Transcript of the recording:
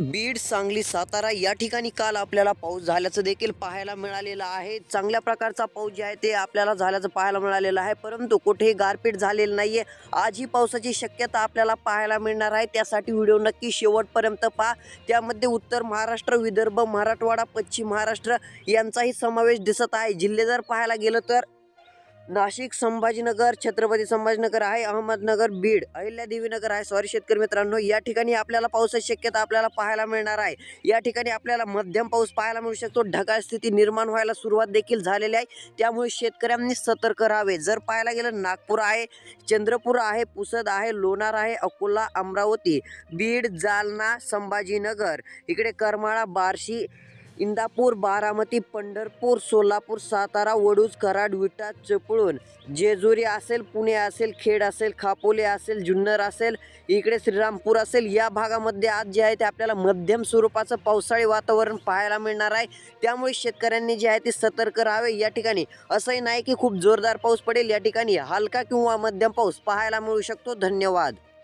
बीड सांगली सातारा या ठिकाणी काल आपल्याला पाऊस झाल्याचं देखील पाहायला मिळालेलं आहे. चांगल्या प्रकारचा पाऊस जे आहे ते आपल्याला झाल्याचं पाहायला मिळालेलं आहे. परंतु कुठेही गारपीट झालेलं नाही आहे आजही पावसाची शक्यता आपल्याला पाहायला मिळणार आहे. त्यासाठी व्हिडिओ नक्की शेवटपर्यंत पहा. त्यामध्ये उत्तर महाराष्ट्र विदर्भ मराठवाडा पश्चिम महाराष्ट्र यांचाही समावेश दिसत आहे. जिल्हे जर पाहायला गेलं तर नाशिक संभाजीनगर छत्रपती संभाजीनगर आहे अहमदनगर बीड अहिल्यादेवीनगर आहे. सॉरी शेतकरी मित्रांनो या ठिकाणी आपल्याला पावसाची शक्यता आपल्याला पाहायला मिळणार आहे. या ठिकाणी आपल्याला मध्यम पाऊस पाहायला मिळू शकतो. ढगाळ स्थिती निर्माण व्हायला सुरुवात देखील झालेली आहे. त्यामुळे शेतकऱ्यांनी सतर्क राहावे. जर पाहायला गेलं नागपूर आहे चंद्रपूर आहे पुसद आहे लोणार आहे अकोला अमरावती बीड जालना संभाजीनगर इकडे करमाळा बार्शी इंदापूर बारामती पंढरपूर सोलापूर सातारा वडूज कराड विटा चिपळूण. जेजुरी असेल पुणे असेल खेड असेल खापोले असेल जुन्नर असेल इकडे श्रीरामपूर असेल या भागामध्ये आज जे आहे ते आपल्याला मध्यम स्वरूपाचं पावसाळी वातावरण पाहायला मिळणार आहे. त्यामुळे शेतकऱ्यांनी जे आहे ते सतर्क राहावे या ठिकाणी. असंही नाही की खूप जोरदार पाऊस पडेल या ठिकाणी हलका किंवा मध्यम पाऊस पाहायला मिळू शकतो. धन्यवाद.